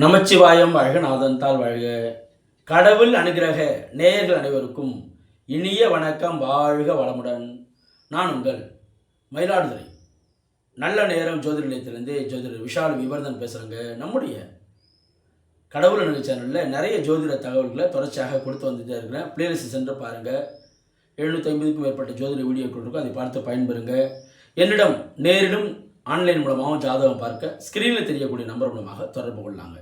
நமச்சிவாயம் வாழ்க வாழ்க. கடவுள் அனுகிரக நேயர்கள் அனைவருக்கும் இனிய வணக்கம் வாழ்க வளமுடன். நான் உங்கள் மயிலாடுதுறை. நல்ல நேரம் ஜோதிட நிலையத்திலேருந்து ஜோதிடர் விஷால் விவர்தன் பேசுகிறேங்க நம்முடைய கடவுள் அணுகு சேனலில் நிறைய ஜோதிட தகவல்களை தொடர்ச்சியாக கொடுத்து வந்துட்டே இருக்கிறேன். பிளேலிஸ்ட் சென்று பாருங்கள் எழுநூற்றி ஐம்பதுக்கும் மேற்பட்ட ஜோதிட வீடியோக்கள் இருக்கும். அதை பார்த்து பயன்பெறுங்க. என்னிடம் நேரிடும் ஆன்லைன் மூலமாகவும் ஜாதகம் பார்க்க ஸ்க்ரீனில் தெரியக்கூடிய நம்பர் மூலமாக தொடர்பு கொள்ளாங்க.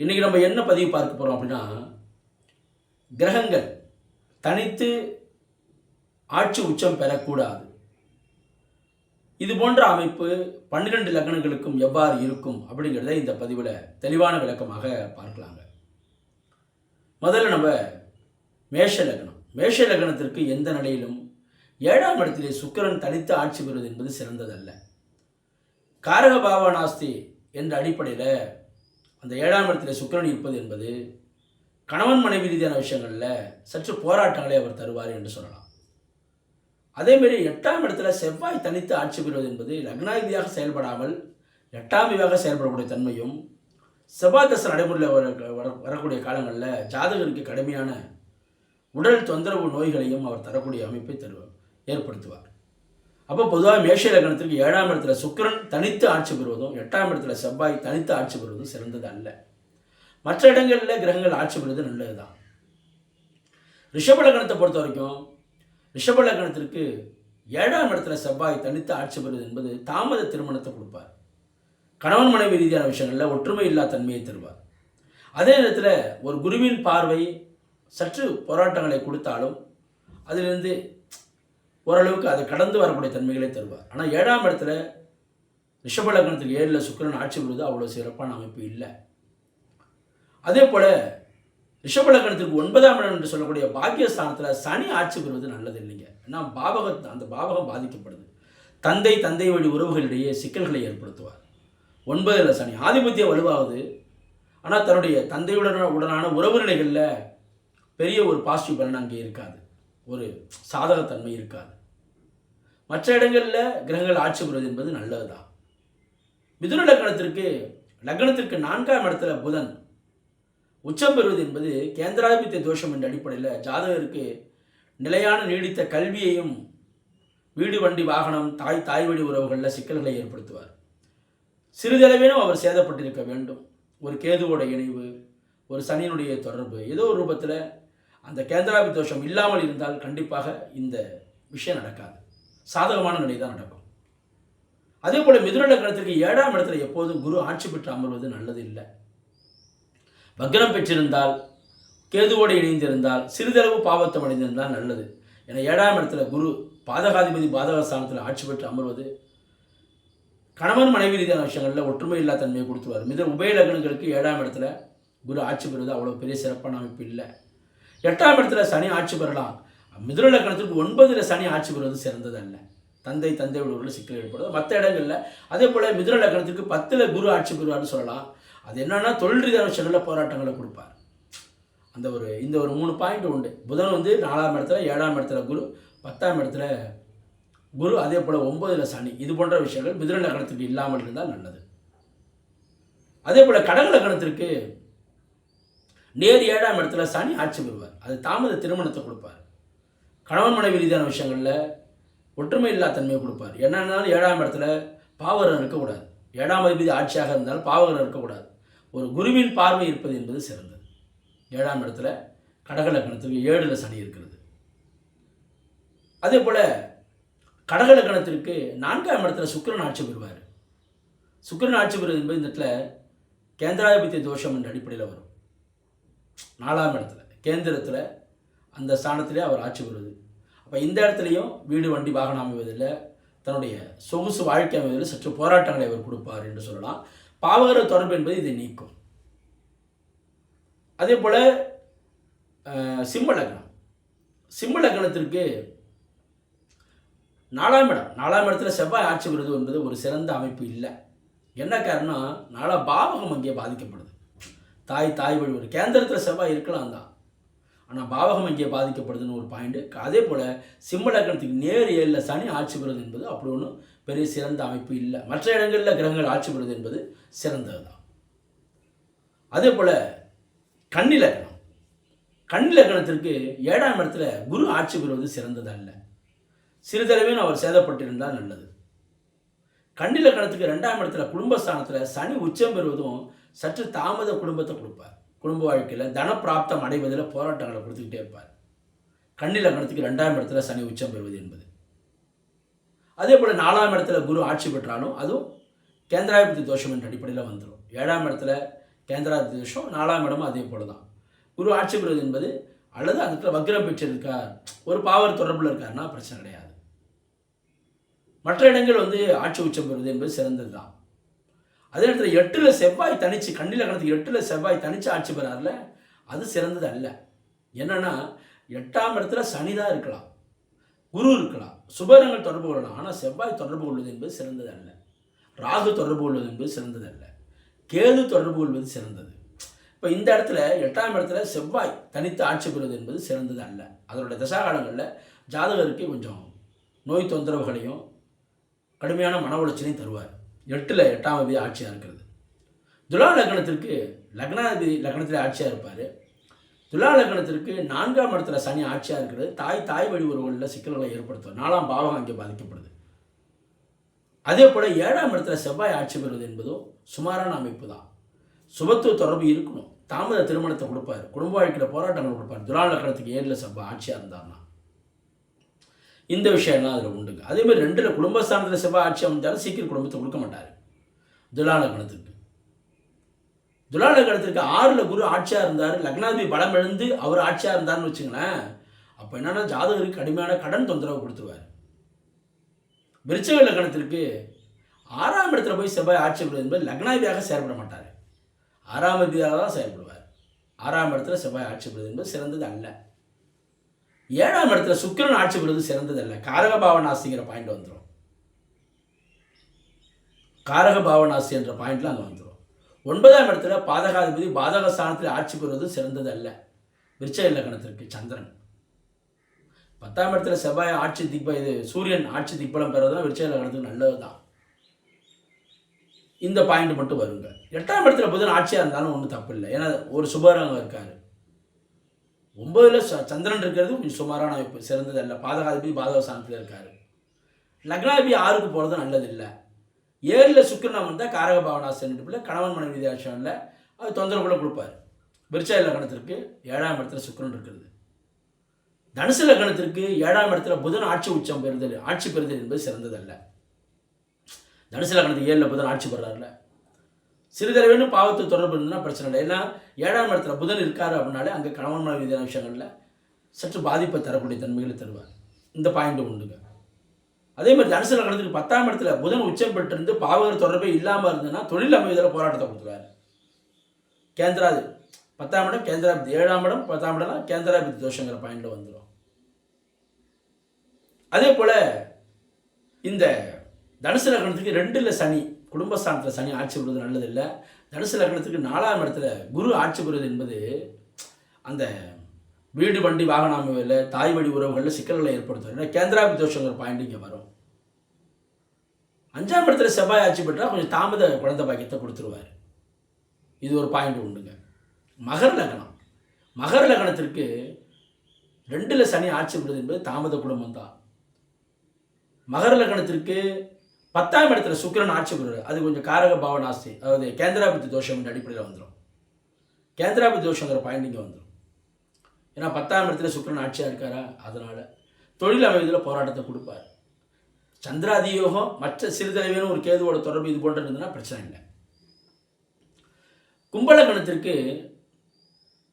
இன்றைக்கி நம்ம என்ன பதிவு பார்க்க போகிறோம் அப்படின்னா கிரகங்கள் தனித்து ஆட்சி உச்சம் பெறக்கூடாது. இது போன்ற அமைப்பு பன்னிரெண்டு லக்னங்களுக்கும் எவ்வாறு இருக்கும் அப்படிங்கிறத இந்த பதிவில் தெளிவான விளக்கமாக பார்க்கலாங்க. முதல்ல நம்ம மேஷ லக்னம். மேஷ லக்னத்திற்கு எந்த நிலையிலும் ஏழாம் இடத்திலே சுக்கிரன் தனித்து ஆட்சி பெறுவது என்பது சிறந்ததல்ல. காரக பாவனாஸ்தி என்ற அடிப்படையில் அந்த ஏழாம் இடத்துல சுக்கரன் இருப்பது என்பது கணவன் மனைவி ரீதியான விஷயங்களில் சற்று போராட்டங்களை அவர் தருவார் என்று சொல்லலாம். அதேமாரி எட்டாம் இடத்துல செவ்வாய் தனித்து ஆட்சி பெறுவது என்பது லக்னாதிபதியாக செயல்படாமல் எட்டாம் விதியாக செயல்படக்கூடிய தன்மையும் செவ்வாய் தசை நடைமுறையில் வர வர- வரக்கூடிய காலங்களில் ஜாதகருக்கு கடுமையான உடல் தொந்தரவு நோய்களையும் அவர் தரக்கூடிய அமைப்பை தருவார் ஏற்படுத்துவார். அப்போ பொதுவாக மேஷ லக்னத்திற்கு ஏழாம் இடத்துல சுக்கிரன் தனித்து ஆட்சி பெறுவதும் எட்டாம் இடத்துல செவ்வாய் தனித்து ஆட்சி பெறுவதும் சிறந்தது அல்ல. மற்ற இடங்களில் கிரகங்கள் ஆட்சி பெறுவது நல்லது தான் ரிஷப லக்னத்தை பொறுத்த வரைக்கும் ரிஷப லக்னத்திற்கு ஏழாம் இடத்துல செவ்வாய் தனித்து ஆட்சி பெறுவது என்பது தாமத திருமணத்தை கொடுப்பார். கணவன் மனைவி ரீதியான விஷயங்களில் ஒற்றுமை இல்லா தன்மையை தருவார். அதே நேரத்தில் ஒரு குருவின் பார்வை சற்று போராட்டங்களை கொடுத்தாலும் அதிலிருந்து ஓரளவுக்கு அதை கடந்து வரக்கூடிய தன்மைகளை தருவார். ஆனால் ஏழாம் இடத்துல ரிஷப லக்னத்துக்கு ஏழில் சுக்கிரன் ஆட்சி பெறுவது அவ்வளோ சிறப்பான அமைப்பு இல்லை. அதே போல் ரிஷப லக்னத்திற்கு ஒன்பதாம் இடம் என்று சொல்லக்கூடிய பாக்கியஸ்தானத்தில் சனி ஆட்சி பெறுவது நல்லது இல்லைங்க. ஏன்னா பாவகம் அந்த பாவகம் பாதிக்கப்படுது. தந்தை தந்தை வழி உறவுகளிடையே சிக்கல்களை ஏற்படுத்துவார். ஒன்பதில் சனி ஆதிபத்தியம் வலுவாகுது. ஆனால் தன்னுடைய தந்தையுடன் உடனான உறவு நிலைகளில் பெரிய ஒரு பாசிட்டிவ் பலன் அங்கே இருக்காது. ஒரு சாதகத்தன்மை இருக்காது. மற்ற இடங்களில் கிரகங்கள் ஆட்சி பெறுவது என்பது நல்லது தான் மிதுன லக்னத்திற்கு லக்னத்திற்கு நான்காம் இடத்துல புதன் உச்சம் பெறுவது என்பது கேந்திராதிபத்திய தோஷம் என்ற அடிப்படையில் ஜாதகருக்கு நிலையான நீடித்த கல்வியையும் வீடு வண்டி வாகனம் தாய் தாய் வழி உறவுகளில் சிக்கல்களை ஏற்படுத்துவார். சிறிதளவேனும் அவர் சேதப்பட்டிருக்க வேண்டும். ஒரு கேதுவோட இணைவு ஒரு சனியினுடைய தொடர்பு ஏதோ ஒரு ரூபத்தில் அந்த கேந்திராபி தோஷம் இல்லாமல் இருந்தால் கண்டிப்பாக இந்த விஷயம் நடக்காது. சாதகமான நிலை தான் நடக்கும். அதே போல் மிதுன லக்னத்திற்கு ஏழாம் இடத்துல எப்போதும் குரு ஆட்சி பெற்று அமர்வது நல்லது இல்லை. வக்ரம் பெற்றிருந்தால் கேதுவோடு இணைந்திருந்தால் சிறிதளவு பாவத்தம் அடைந்திருந்தால் நல்லது. ஏன்னா ஏழாம் இடத்துல குரு பாதகாதிபதி பாதக ஸ்தானத்தில் ஆட்சி பெற்று அமர்வது கணவன் மனைவி ரீதியான விஷயங்களில் ஒற்றுமை இல்லா தன்மையை கொடுத்துருவார். மித உபய லக்னங்களுக்கு ஏழாம் இடத்துல குரு ஆட்சி பெறுவது அவ்வளோ பெரிய சிறப்பான அமைப்பு இல்லை. எட்டாம் இடத்துல சனி ஆட்சி பெறலாம். மிதுன ஒன்பதில் சனி ஆட்சி பெறுவது சிறந்தது அல்ல தந்தை தந்தை உள்ளவர்கள் சிக்கல் ஏற்படுது மற்ற இடங்களில் அதே போல் மிதுன பத்தில் குரு ஆட்சி பெறுவார்னு சொல்லலாம். அது என்னன்னா தொழில் ரீதியான விஷயங்களில் போராட்டங்களை கொடுப்பார். அந்த ஒரு இந்த ஒரு மூணு பாயிண்ட் உண்டு. புதன் வந்து நாலாம் இடத்துல ஏழாம் இடத்துல குரு பத்தாம் இடத்துல குரு அதே போல் ஒன்பதில் சனி. இது போன்ற விஷயங்கள் மிதுன லக்னத்துக்கு இல்லாமல் இருந்தால் நல்லது. அதே போல் கடகலக்கணத்திற்கு நேர் ஏழாம் இடத்துல சனி ஆட்சி பெறுவார். அது தாமத திருமணத்தை கொடுப்பார். கணவன் மனைவி ரீதியான விஷயங்களில் ஒற்றுமை இல்லா தன்மையை கொடுப்பார். என்னன்னாலும் ஏழாம் இடத்துல பாவகரம் இருக்கக்கூடாது. ஏழாம் அதிபதி ஆட்சியாக இருந்தாலும் பாவகரம் இருக்கக்கூடாது. ஒரு குருவின் பார்வை இருப்பது என்பது சிறந்தது. ஏழாம் இடத்துல கடகலக்கணத்துக்கு ஏழில் சனி இருக்கிறது. அதே போல் கடகலக்கணத்திற்கு நான்காம் இடத்துல சுக்கரன் ஆட்சி பெறுவார். சுக்கரன் ஆட்சி பெறுவது என்பது இந்த இடத்துல கேந்திராதிபத்திய தோஷம் என்ற அடிப்படையில் வரும். நாலாம் இடத்துல கேந்திரத்தில் அந்த ஸ்தானத்திலே அவர் ஆட்சி வருது அப்போ இந்த இடத்துலையும் வீடு வண்டி வாகனம் அமைவதில் தன்னுடைய சொகுசு வாழ்க்கை அமைவதில் சற்று போராட்டங்களை அவர் கொடுப்பார் என்று சொல்லலாம். பாவகர தொடர்பு என்பது இதை நீக்கும். அதே போல் சிம்ம லக்னம். சிம்ம லக்னத்திற்கு நாலாம் இடம். நாலாம் இடத்துல செவ்வாய் ஆட்சி வருது என்பது ஒரு சிறந்த அமைப்பு இல்லை. என்ன காரணம் நாலா பாவகம் அங்கே பாதிக்கப்படுது. தாய் தாய் வழி ஒரு கேந்திரத்தில் செவ்வாய் இருக்கலாம் தான். ஆனால் பாவகம் இங்கே பாதிக்கப்படுதுன்னு ஒரு பாயிண்ட்டு அதே போல் சிம்ம லக்னத்துக்கு நேர் ஏழில் சனி ஆட்சி பெறுவது என்பது அப்படி ஒன்றும் பெரிய சிறந்த அமைப்பு இல்லை. மற்ற இடங்களில் கிரகங்கள் ஆட்சி பெறுவது என்பது சிறந்தது தான் அதே போல் கண்ணிலக்கணம் கண்ணிலக்கணத்திற்கு ஏழாம் இடத்துல குரு ஆட்சி பெறுவது சிறந்ததல்ல. சிறிதளவில் அவர் சேதப்பட்டிருந்தால் நல்லது. கண்ணிலக்கணத்துக்கு ரெண்டாம் இடத்துல குடும்பஸ்தானத்தில் சனி உச்சம் பெறுவதும் சற்று தாமத குடும்பத்தை கொடுப்பார். குடும்ப வாழ்க்கையில் தனப்பிராப்தம் அடைவதில் போராட்டங்களை கொடுத்துக்கிட்டே இருப்பார். கண்ணில் கண்ணிலக்கணத்துக்கு ரெண்டாம் இடத்துல சனி உச்சம் பெறுவது என்பது. அதே போல் நாலாம் இடத்துல குரு ஆட்சி பெற்றாலும் அதுவும் கேந்திராபதி தோஷம் என்ற அடிப்படையில் வந்துடும் ஏழாம் இடத்துல கேந்திராபதி தோஷம் நாலாம் இடமும் அதே போல தான் குரு ஆட்சி பெறுவது என்பது அல்லது அந்த இடத்துல வக்ரம் பெற்றிருக்கார் ஒரு பாவர் தொடர்பில் இருக்காருன்னா பிரச்சனை கிடையாது. மற்ற இடங்கள் வந்து ஆட்சி உச்சம் பெறுவது என்பது சிறந்தது தான் அதே இடத்துல எட்டில் செவ்வாய் தனிச்சு கண்ணில் கணத்துக்கு எட்டில் செவ்வாய் தனிச்சு ஆட்சி பெறார்ல அது சிறந்தது அல்ல என்னன்னா எட்டாம் இடத்துல சனி தான் இருக்கலாம். குரு இருக்கலாம். சுபரங்கள் தொடர்பு கொள்ளலாம். ஆனால் செவ்வாய் தொடர்பு கொள்வது என்பது சிறந்தது அல்ல ராகு தொடர்பு கொள்வது என்பது சிறந்தது அல்ல கேது தொடர்பு கொள்வது சிறந்தது. இப்போ இந்த இடத்துல எட்டாம் இடத்துல செவ்வாய் தனித்து ஆட்சி பெறுவது என்பது சிறந்தது அல்ல அதனுடைய தசாகாலங்களில் ஜாதகருக்கு கொஞ்சம் நோய் தொந்தரவுகளையும் கடுமையான மன உளைச்சலையும் தருவார். எட்டில் எட்டாம் தேதி ஆட்சியாக இருக்கிறது. துலா லக்னத்திற்கு லக்னாதிபதி லக்னத்தில் ஆட்சியாக இருப்பார். துலா லக்னத்திற்கு நான்காம் இடத்துல சனி ஆட்சியாக இருக்கிறது. தாய் தாய் வழி உறவுகளில் சிக்கல்களை ஏற்படுத்தும். நாலாம் பாவம் அங்கே பாதிக்கப்படுது. அதே போல் ஏழாம் இடத்துல செவ்வாய் ஆட்சி பெறுவது என்பதும் சுமாரான அமைப்பு தான் சுபத்துவ தொடர்பு இருக்கணும். தாமத திருமணத்தை கொடுப்பார். குடும்ப வாழ்க்கையில் போராட்டங்கள் கொடுப்பார். துலா லக்னத்துக்கு ஏழில் செவ்வாய் ஆட்சியாக இருந்தார்னா இந்த விஷயம்லாம் அதில் உண்டுங்க. அதேமாதிரி ரெண்டில் குடும்பஸ்தானத்தில் செவ்வாய் ஆட்சி அமைஞ்சாலும் சீக்கிரம் குடும்பத்தை கொடுக்க மாட்டார். துலால கணத்துக்கு. துலால கணத்திற்கு ஆறில் குரு ஆட்சியாக இருந்தார் லக்னாதிபதி பலம் எழுந்து அவர் ஆட்சியாக இருந்தார்னு வச்சுங்களேன் அப்போ என்னென்னா ஜாதகருக்கு கடுமையான கடன் தொந்தரவு கொடுத்துருவார். விருச்சக லக்னத்திற்கு ஆறாம் இடத்துல போய் செவ்வாய் ஆட்சி என்பது லக்னாதிபதியாக செயல்பட மாட்டார். ஆறாம் அதிபதியாக தான் செயல்படுவார். ஆறாம் இடத்துல செவ்வாய் ஆட்சி என்பது சிறந்தது அல்ல. ஏழாம் இடத்துல சுக்கிரன் ஆட்சி பெறுவது சிறந்ததல்ல. காரக பாவநாசிங்கிற பாயிண்ட் வந்துடும் காரக பாவநாசி என்ற பாயிண்ட்ல அங்கே வந்துடும் ஒன்பதாம் இடத்துல பாதகாதிபதி பாதக ஸ்தானத்தில் ஆட்சி பெறுவது சிறந்ததல்ல. விருச்சக இலக்கணத்திற்கு சந்திரன். பத்தாம் இடத்துல செவ்வாய் ஆட்சி திக்ப இது சூரியன் ஆட்சி திக்பலம் பெறதுனா விருச்சக இலக்கணத்துக்கு நல்லது தான் இந்த பாயிண்ட் மட்டும் வருங்க. எட்டாம் இடத்துல புதன் ஆட்சியாக இருந்தாலும் ஒன்றும் தப்பு இல்லை ஏன்னா ஒரு சுபரங்கம் இருக்காரு. ஒன்பதில் ச- சந்திரன் இருக்கிறது கொஞ்சம் சுமாரான அமைப்பு சிறந்தது அல்ல பாதகாதிபதி பாதக ஸ்தானத்தில் இருக்கார். லக்னாதிபதி ஆறுக்கு போகிறது நல்லது இல்லை ஏழில் சுக்கிரனம் வந்தால் காரக பாவனாசன் பிள்ளை கணவன் மனைவி வித்தியாசம்ல அது தொந்தரவுகளை கொடுப்பார். விருச்சாய லக்னத்திற்கு ஏழாம் இடத்துல சுக்கிரன் இருக்கிறது. தனுசு லக்னத்திற்கு ஏழாம் இடத்துல புதன் ஆட்சி உச்சம் பெறுதல் ஆட்சி பெறுதல் என்பது சிறந்ததல்ல. தனுசு லக்னத்துக்கு ஏழில் புதன் ஆட்சி பெறாருல. சிறிதளவேனும் பாவத்தை தொடர்பு இருந்தால் பிரச்சனை இல்லை. ஏன்னா ஏழாம் இடத்துல புதன் இருக்காரு அப்படின்னாலே அங்கே கணவன் மனைவி ரீதியான விஷயங்களில் சற்று பாதிப்பை தரக்கூடிய தன்மைகளை தருவார். இந்த பாயிண்ட் உண்டுங்க. அதே மாதிரி தனுசு நகரத்துக்கு பத்தாம் இடத்துல புதன் உச்சம் பெற்றிருந்து பாவகர் தொடர்பே இல்லாமல் இருந்ததுன்னா தொழில் அமைவதில் போராட்டத்தை கொடுத்துருவார். கேந்திராது பத்தாம் இடம் கேந்திராபதி ஏழாம் இடம் பத்தாம் இடம்னா கேந்திராபதி தோஷங்கிற பாயிண்டில் வந்துடும் அதே போல் இந்த தனுசு லக்னத்துக்கு ரெண்டில் சனி குடும்பஸ்தானத்தில் சனி ஆட்சி பெறுவது நல்லதில்லை. தனுசு லக்னத்துக்கு நாலாம் இடத்துல குரு ஆட்சி பெறுவது என்பது அந்த வீடு வண்டி வாகன அமைவில் தாய் வழி உறவுகளில் சிக்கல்களை ஏற்படுத்தும். ஏன்னா கேந்திராபி தோஷங்கிற பாயிண்ட் இங்கே வரும். அஞ்சாம் இடத்துல செவ்வாய் ஆட்சி பெற்றால் கொஞ்சம் தாமத குழந்தை பாக்கியத்தை கொடுத்துருவார். இது ஒரு பாயிண்ட் உண்டுங்க. மகர லக்னம். மகர லக்னத்திற்கு ரெண்டில் சனி ஆட்சி பெறுவது என்பது தாமத குடும்பம் தான் மகர லக்னத்திற்கு பத்தாம் இடத்துல சுக்கரன் ஆட்சி பெறுவது அது கொஞ்சம் காரக பாவனாஸ்தி அதாவது கேந்திராபதி தோஷம் என்ற அடிப்படையில் வந்துடும் கேந்திராபதி தோஷங்கிற பாயிண்ட் இங்கே வந்துடும் ஏன்னா பத்தாம் இடத்துல சுக்கரன் ஆட்சியாக இருக்காரா? அதனால் தொழில் அமைவதில் போராட்டத்தை கொடுப்பார். சந்திராதியோகம் மற்ற சிறிதளவேனும் ஒரு கேதுவோட தொடர்பு இது போன்ற இருந்ததுன்னா பிரச்சனை இல்லை. கும்பலகணத்திற்கு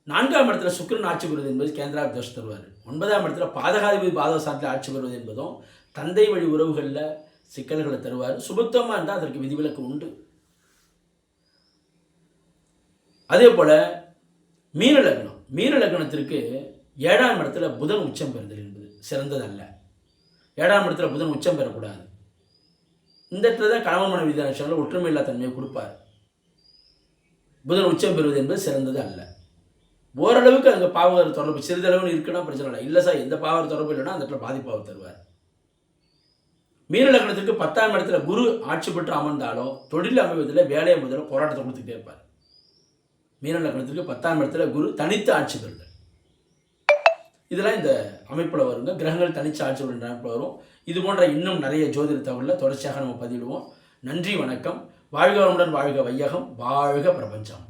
நான்காம் இடத்துல சுக்கிரன் ஆட்சி பெறுவது என்பது கேந்திராபதி தோஷம் தருவார். ஒன்பதாம் இடத்துல பாதகாதிபதி பாதக சாத்தியில் ஆட்சி பெறுவது என்பதும் தந்தை வழி உறவுகளில் சிக்கல்களை தருவார். சுபத்துவமாக இருந்தால் அதற்கு விதிவிலக்கு உண்டு. அதே போல் மீன லக்னம். மீன லக்னத்திற்கு ஏழாம் இடத்துல புதன் உச்சம் பெறுதல் என்பது சிறந்ததல்ல. ஏழாம் இடத்துல புதன் உச்சம் பெறக்கூடாது. இந்த இடத்துல தான் கணவன் மனைவி விதியாட்சியில் ஒற்றுமை இல்லா தன்மையை கொடுப்பார். புதன் உச்சம் பெறுவது என்பது சிறந்தது அல்ல ஓரளவுக்கு அங்கே பாவகர் தொடர்பு சிறிதளவுன்னு இருக்குன்னா பிரச்சனை இல்லை. இல்லை சார் எந்த பாவகர் தொடர்பு இல்லைன்னா அந்த இடத்துல பாதிப்பாக தருவார். மீன பத்தாம் இடத்துல குரு ஆட்சி பெற்று அமர்ந்தாலும் தொழில் அமைவதில் வேலையை முதல்ல போராட்டத்தை கொடுத்துக்கிட்டே இருப்பார். மீன பத்தாம் இடத்துல குரு தனித்து ஆட்சி பெறுது இதெல்லாம் இந்த அமைப்பில் வருங்க. கிரகங்கள் தனித்து ஆட்சி பெறுகிற அமைப்பில் வரும். இது போன்ற இன்னும் நிறைய ஜோதிட தகவலில் தொடர்ச்சியாக நம்ம பதிவிடுவோம். நன்றி வணக்கம். வாழ்க வளமுடன் வாழ்க வையகம். வாழ்க பிரபஞ்சம்.